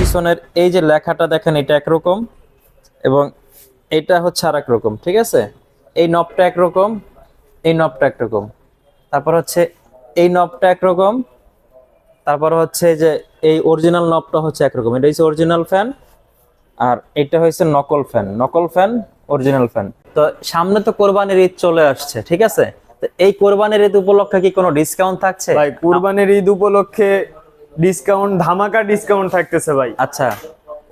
পিছনের এই যে লেখাটা দেখেন এটা একরকম এবং এটা হচ্ছে আর রকম ঠিক আছে? এই নবটা একরকম এই নবটা একরকম। তারপর হচ্ছে এই নবটা একরকম তারপর হচ্ছে যে এই অরিজিনাল নবটা হচ্ছে একরকম। এটা হচ্ছে অরিজিনাল ফ্যান আর এটা হচ্ছে নকল ফ্যান নকল ফ্যান অরিজিনাল ফ্যান তো সামনে তো কোরবানির ঈদ চলে আসছে ঠিক আছে? তো এই কোরবানির ঈদ উপলক্ষে কি কোনো ডিসকাউন্ট থাকছে? কুরবানির ঈদ উপলক্ষে ডিসকাউন্ট ধামাকা ডিসকাউন্ট থাকতেছে ভাই। আচ্ছা।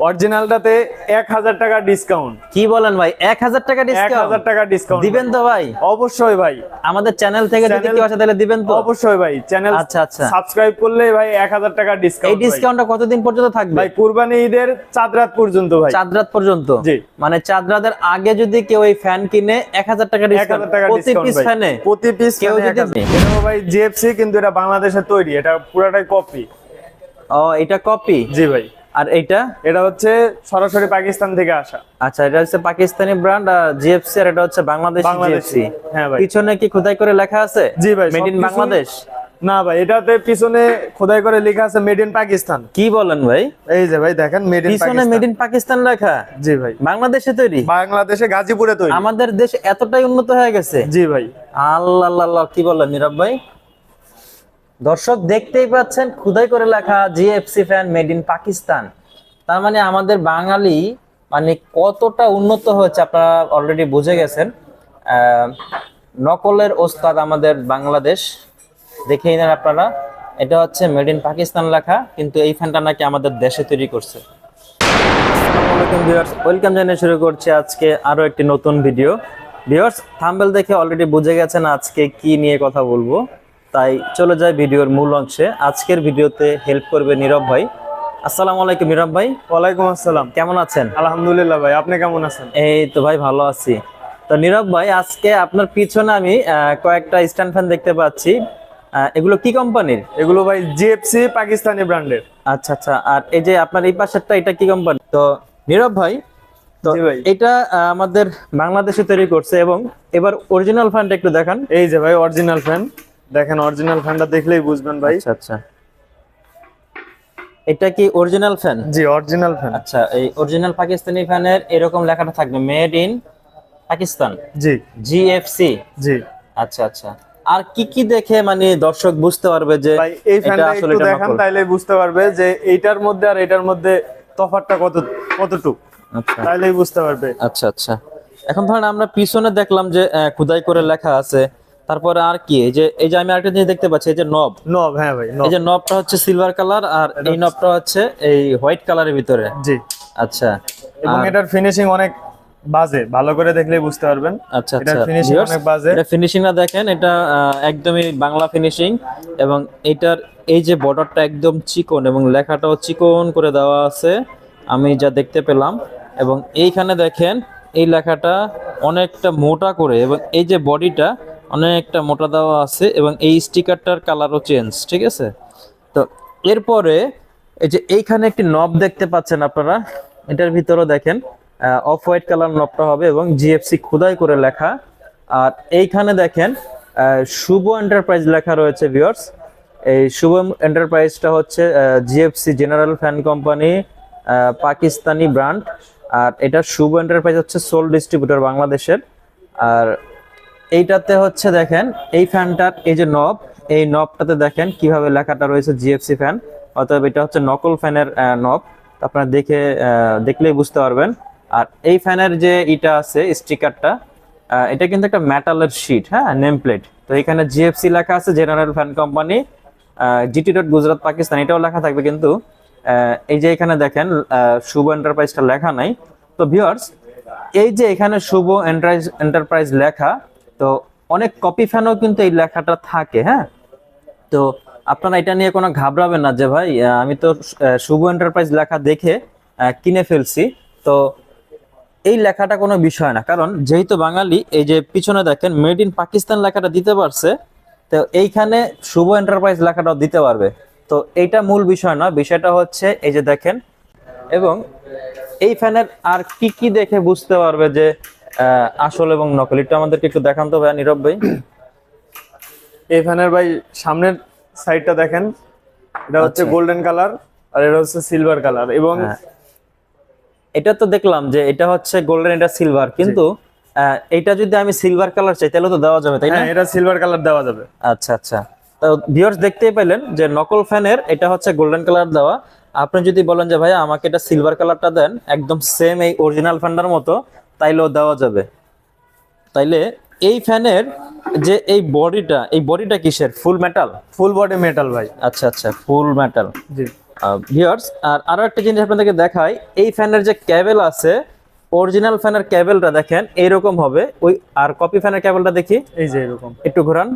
অরিজিনালটাতে এক হাজার টাকা ডিসকাউন্ট কি বলেন ভাই? এক হাজার টাকা ডিসকাউন্ট হাজার টাকা ডিসকাউন্ট দিবেন তো ভাই? অবশ্যই ভাই। আমাদের চ্যানেল থেকে যদি কেউ আসে তাহলে দিবেন তো? অবশ্যই ভাই। চ্যানেল আচ্ছা, আচ্ছা। সাবস্ক্রাইব করলে ভাই এক হাজার টাকা এই ডিসকাউন্ট ডিসকাউন্টটা কতদিন পর্যন্ত থাকবে? ভাই কুরবানি ঈদের চাঁদ রাত পর্যন্ত ভাই। চাঁদ রাত পর্যন্ত? জি। মানে চাঁদ রাতের আগে যদি কেউ এই ফ্যান কিনে এক হাজার টাকা ডিসকাউন্ট প্রতি পিস ফ্যানে প্রতি পিস কেউ যদি- ভাই জিএফসি কিন্তু এটা বাংলাদেশে তৈরি। এটা পুরাটাই কপি ও এটা কপি জি ভাই। আর এইটা? এটা হচ্ছে সরাসরি পাকিস্তান থেকে আসা। আচ্ছা এটা হচ্ছে পাকিস্তানি ব্র্যান্ড আর জিএফসি আর এটা হচ্ছে বাংলাদেশি। জিএফসি হ্যাঁ ভাই। পিছনে কি খোদাই করে লেখা আছে? জি ভাই মেড ইন বাংলাদেশ না ভাই এটাতে পিছনে খোদাই করে লেখা আছে মেড ইন পাকিস্তান কি বলেন ভাই? এই যে ভাই দেখেন মেড ইন পিছনে মেড ইন পাকিস্তান লেখা? জি ভাই। বাংলাদেশে তৈরি? বাংলাদেশে গাজীপুরে তৈরি। আমাদের দেশ এতটাই উন্নত হয়ে গেছে। জি ভাই। আল্লাহ আল্লাহ আল্লাহ, কি বলেন নীরব ভাই? দর্শক দেখতেই পাচ্ছেন খুদাই করে লেখা GFC fan made in Pakistan. তার মানে আমাদের বাঙালি মানে কতটা উন্নত হয়েছে আপনারা অলরেডি বুঝে গেছেন। নকলের ওস্তাদ আমাদের বাংলাদেশ, দেখেই নেন আপনারা। এটা হচ্ছে মেড ইন পাকিস্তান লেখা, কিন্তু এই ফ্যানটা নাকি আমাদের দেশে তৈরি করছে। ওয়েলকাম জানিয়ে শুরু করছি আজকে আরও একটি নতুন ভিডিও ভিউয়ার্স থাম্বেল দেখে অলরেডি বুঝে গেছেন আজকে কি নিয়ে কথা বলব। তাই চলে যায় ভিডিওর মূল অংশে। আজকের ভিডিওতে হেল্প করবে নীরব ভাই। আসসালামু আলাইকুম নীরব ভাই। ওয়ালাইকুম আসসালাম। কেমন আছেন? আলহামদুলিল্লাহ ভাই আপনি কেমন আছেন? এই তো ভাই ভালো আছি। তো নীরব ভাই আজকে আপনার পিছনে আমি কয়েকটা স্ট্যান্ড ফ্যান দেখতে পাচ্ছি। এগুলো কি কোম্পানির এগুলো ভাই জিএফসি পাকিস্তানি ব্র্যান্ডের আচ্ছা আচ্ছা। আর এই যে আপনার এই পাশেরটা এটা কি কোম্পানি তো নীরব ভাই তো ভাই। এটা আমাদের বাংলাদেশে তৈরি করছে এবং এবার অরিজিনাল ফ্যানটা একটু দেখান। এই যে ভাই অরিজিনাল ফ্যান দেখেন অরিজিনাল ফ্যানটা দেখলেই বুঝবেন ভাই। আচ্ছা আচ্ছা। এটা কি অরিজিনাল ফ্যান জি অরিজিনাল ফ্যান আচ্ছা এই অরিজিনাল পাকিস্তানি ফ্যানের এরকম লেখাটা থাকবে মেড ইন পাকিস্তান জি। জিএফসি জি। আচ্ছা আচ্ছা। আর কি কি দেখে মানে দর্শক বুঝতে পারবে যে ভাই এই ফ্যানটা আসলে একটু দেখান তাইলে বুঝতে পারবে যে এইটার মধ্যে আর এটার মধ্যে তফাৎটা কত কতটুকু। আচ্ছা। তাইলেই বুঝতে পারবে। আচ্ছা আচ্ছা। এখন ধরেন আমরা পিছনে দেখলাম যে খোদাই করে লেখা আছে তারপরে আর কি এই যে এই যে আমি আরেকটা জিনিস দেখতে পাচ্ছি এই যে নব নব হ্যাঁ ভাই এই যে নবটা হচ্ছে সিলভার কালার আর এই নবটা হচ্ছে এই হোয়াইট কালারের ভিতরে। জি। আচ্ছা। এবং এটার ফিনিশিং অনেক বাজে ভালো করে দেখলেই বুঝতে পারবেন। আচ্ছা আচ্ছা। ফিনিশিং Viewers, অনেক বাজে। এটা ফিনিশিংটা দেখেন এটা একদমই বাংলা ফিনিশিং এবং এটার এই যে বর্ডারটা একদম চিকন এবং লেখাটাও চিকন করে দেওয়া আছে আমি যা দেখতে পেলাম। এবং এইখানে দেখেন এই লেখাটা অনেকটা মোটা করে এবং এই যে বডিটা অনেকটা মোটা দেওয়া আছে এবং এই স্টিকারটার কালারও চেঞ্জ, ঠিক আছে? তো এরপরে এই যে এইখানে একটি নব দেখতে পাচ্ছেন আপনারা, এটার ভিতরেও দেখেন অফ হোয়াইট কালার নবটা হবে এবং জিএফসি খোদাই করে লেখা। আর এইখানে দেখেন শুভ এন্টারপ্রাইজ লেখা রয়েছে, ভিউয়ার্স। এই শুভ এন্টারপ্রাইজটা হচ্ছে GFC general fan company Pakistani brand. আর এটা শুভ এন্টারপ্রাইজ হচ্ছে সোল ডিস্ট্রিবিউটর বাংলাদেশের। আর এইটাতে হচ্ছে দেখেন, এই ফ্যানটার এই যে নব এই নবটাতে দেখেন কীভাবে লেখাটা রয়েছে জিএফসি ফ্যান অতএব এটা হচ্ছে নকল ফ্যানের নব আপনারা দেখে দেখলেই বুঝতে পারবেন। আর এই ফ্যানের যে ইটা আছে, স্টিকারটা এটা কিন্তু একটা মেটালের শিট হ্যাঁ নেম প্লেট তো এখানে জিএফসি লেখা আছে general fan company GT dot Gujrat Pakistan এটাও লেখা থাকবে কিন্তু এই যে এখানে দেখেন শুভ এন্টারপ্রাইজটা লেখা নাই। তো ভিউয়ার্স এই যে এখানে শুভ এন্টারপ্রাইজ লেখা তো অনেক কপি ফ্যানও কিন্তু এই লেখাটা থাকে হ্যাঁ? তো আপনারা এটা নিয়ে কোনো ঘাবড়াবেন না যে ভাই আমি তো শুভ এন্টারপ্রাইজ লেখা দেখে কিনে ফেলছি। তো এই লেখাটা কোনো বিষয় না। কারণ যেহেতু বাঙালি, এই যে পিছনে দেখেন মেড ইন পাকিস্তান লেখাটা দিতে পারছে, তো এইখানে শুভ এন্টারপ্রাইজ লেখাটাও দিতে পারবে। তো এইটা মূল বিষয় না বিষয়টা হচ্ছে এই যে দেখেন, এবং এই ফ্যানের আর কি কি দেখে বুঝতে পারবে যে আসল এবং নকল। এটা আমাদেরকে একটু দেখান তো ভাই নীরব ভাই। এই ফ্যানের ভাই সামনের সাইডটা দেখেন। এটা হচ্ছে আচ্ছা। গোল্ডেন কালার আর এটা হচ্ছে সিলভার কালার এবং হ্যাঁ। এটা তো দেখলাম যে এটা হচ্ছে গোল্ডেন এটা সিলভার কিন্তু এটা যদি আমি সিলভার কালার চাই তাহলে তো দেওয়া যাবে তাই না? হ্যাঁ এটা সিলভার কালার দেওয়া যাবে। আচ্ছা আচ্ছা। তো ভিউয়ার্স দেখতেই পেলেন যে নকল ফ্যানের এটা হচ্ছে গোল্ডেন কালার দেওয়া। আপনি যদি বলেন যে ভাই আমাকে এটা সিলভার কালারটা দেন একদম সেম এই অরিজিনাল ফ্যানটার মতো তাইলেও দেওয়া যাবে। তাইলে এই ফ্যানের যে এই বডিটা এই বডিটা কিসের? Full metal full body metal ভাই। আচ্ছা আচ্ছা ফুল মেটাল জি। ভিউয়ার্স আর আরও একটা জিনিস আপনাদেরকে দেখাই এই ফ্যানের যে ক্যাবেল আছে অরিজিনাল ফ্যানের ক্যাবেলটা দেখেন এইরকম হবে। ওই আর কপি ফ্যানের ক্যাবেলটা দেখি। এই যে এরকম। একটু ঘোরান।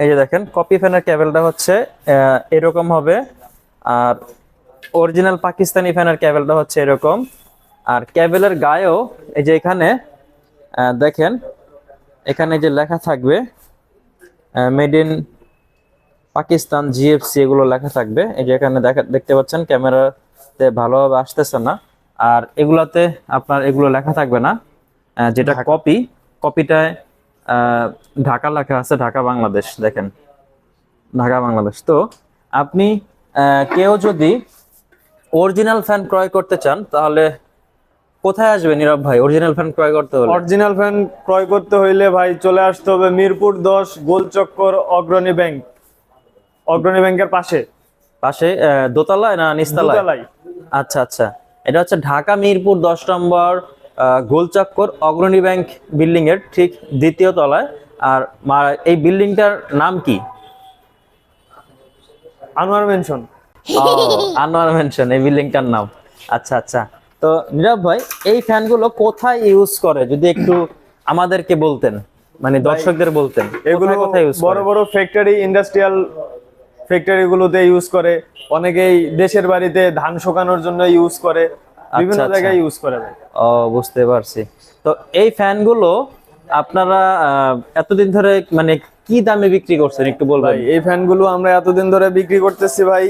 এই যে দেখেন কপি ফ্যানের ক্যাবেলটা হচ্ছে এরকম হবে। আর অরিজিনাল পাকিস্তানি ফ্যানের ক্যাবেলটা হচ্ছে এরকম। আর ক্যাবেলের গায়েও এই যে এখানে দেখেন এখানে যে লেখা থাকবে মেড ইন পাকিস্তান জিএফসি এগুলো লেখা থাকবে। এই যে এখানে দেখা দেখতে পাচ্ছেন ক্যামেরাতে ভালোভাবে আসতেছে না। আর এগুলাতে আপনার এগুলো লেখা থাকবে না যেটা কপি কপিটায় ঢাকা লেখা আছে ঢাকা বাংলাদেশ দেখেন। ঢাকা বাংলাদেশ। তো আপনি কেউ যদি অরিজিনাল ফ্যান ক্রয় করতে চান তাহলে কোথায় আসবে নীরব ভাই? অরিজিনাল ফ্যান ক্রয় করতে হলে। অরিজিনাল ফ্যান ক্রয় করতে হইলে ভাই চলে আসতে হবে মিরপুর দশ গোলচক্কর অগ্রণী ব্যাংক অগ্রণী ব্যাংকের পাশে। পাশে দোতলায় না দোতলায়। আচ্ছা আচ্ছা। এটা হচ্ছে ঢাকা মিরপুর দশ নম্বর গোলচক্কর অগ্রণী ব্যাংক বিল্ডিং এর ঠিক দ্বিতীয় তলায়। আর এই বিল্ডিংটার নাম কি? আনোয়ার মেনশন আনোয়ার মেনশন এই বিল্ডিংটার নাম। আচ্ছা আচ্ছা। তো নীরব ভাই এই ফ্যানগুলো কোথায় ইউজ করে? যদি একটু আমাদেরকে বলতেন মানে দর্শকদের বলতেন এগুলো কোথায় ইউজ বড় বড় ফ্যাক্টরি ইন্ডাস্ট্রিয়াল ফ্যাক্টরি গুলোতে ইউজ করে। অনেকেই দেশের বাড়িতে ধান শুকানোর জন্য ইউজ করে। বিভিন্ন আচ্ছা। জায়গায় ইউজ করে ভাই। ও বুঝতে পারছি। তো এই ফ্যানগুলো আপনারা আহ, এতদিন ধরে মানে কি দামে বিক্রি করছেন? একটু বলবেন। ভাই এই ফ্যানগুলো আমরা এতদিন ধরে বিক্রি করতেছি ভাই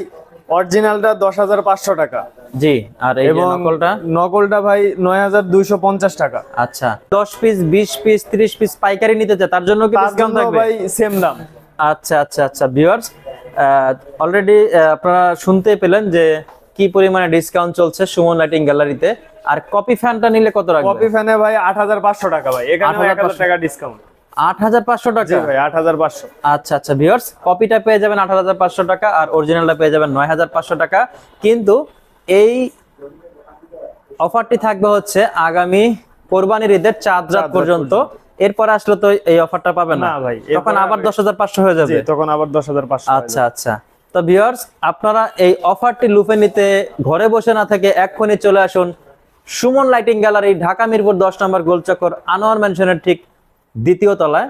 অরিজিনালটা দশ হাজার পাঁচশো টাকা। জি আর এবং নকলটা? নকলটা ভাই নয় হাজার দুইশো পঞ্চাশ টাকা। আচ্ছা দশ পিস বিশ পিস ত্রিশ পিস পাইকারি নিতে চায় তার জন্য কি ডিসকাউন্ট থাকবে? ভাই সেম দাম। আচ্ছা আচ্ছা আচ্ছা ভিউয়ার্স অলরেডি আপনারা শুনতে পেলেন যে কি পরিমাণে ডিসকাউন্ট চলছে সুমন লাইটিং গ্যালারিতে আর কপি ফ্যানটা নিলে কত রাখবে? কপি ফ্যানে ভাই আট হাজার পাঁচশো টাকা ভাই এখানে এক হাজার টাকা ডিসকাউন্ট আট হাজার পাঁচশো টাকা? জি ভাই আচ্ছা আচ্ছা ভিউয়ার্স কপিটা পেয়ে যাবেন আট হাজার পাঁচশো টাকা আর অরিজিনালটা পেয়ে যাবেন নয় হাজার পাঁচশো টাকা। কিন্তু এই অফারটি থাকবে হচ্ছে আগামী কোরবানির ঈদের চাঁদ রাত পর্যন্ত। এরপর আসলে তো এই অফারটা পাবেন না। ভাই, তখন আবার আগে- দশ হাজার পাঁচশো হয়ে যাবে। তখন আবার দশ হাজার পাঁচশো আচ্ছা আচ্ছা। তো ভিউয়ার্স আপনারা এই অফারটি লুফে নিতে ঘরে বসে না থেকে এক্ষুনি চলে আসুন। সুমন লাইটিং গ্যালারি ঢাকা মিরপুর দশ নম্বর গোলচক্কর আনোয়ার ম্যানশনের ঠিক দ্বিতীয় তলায়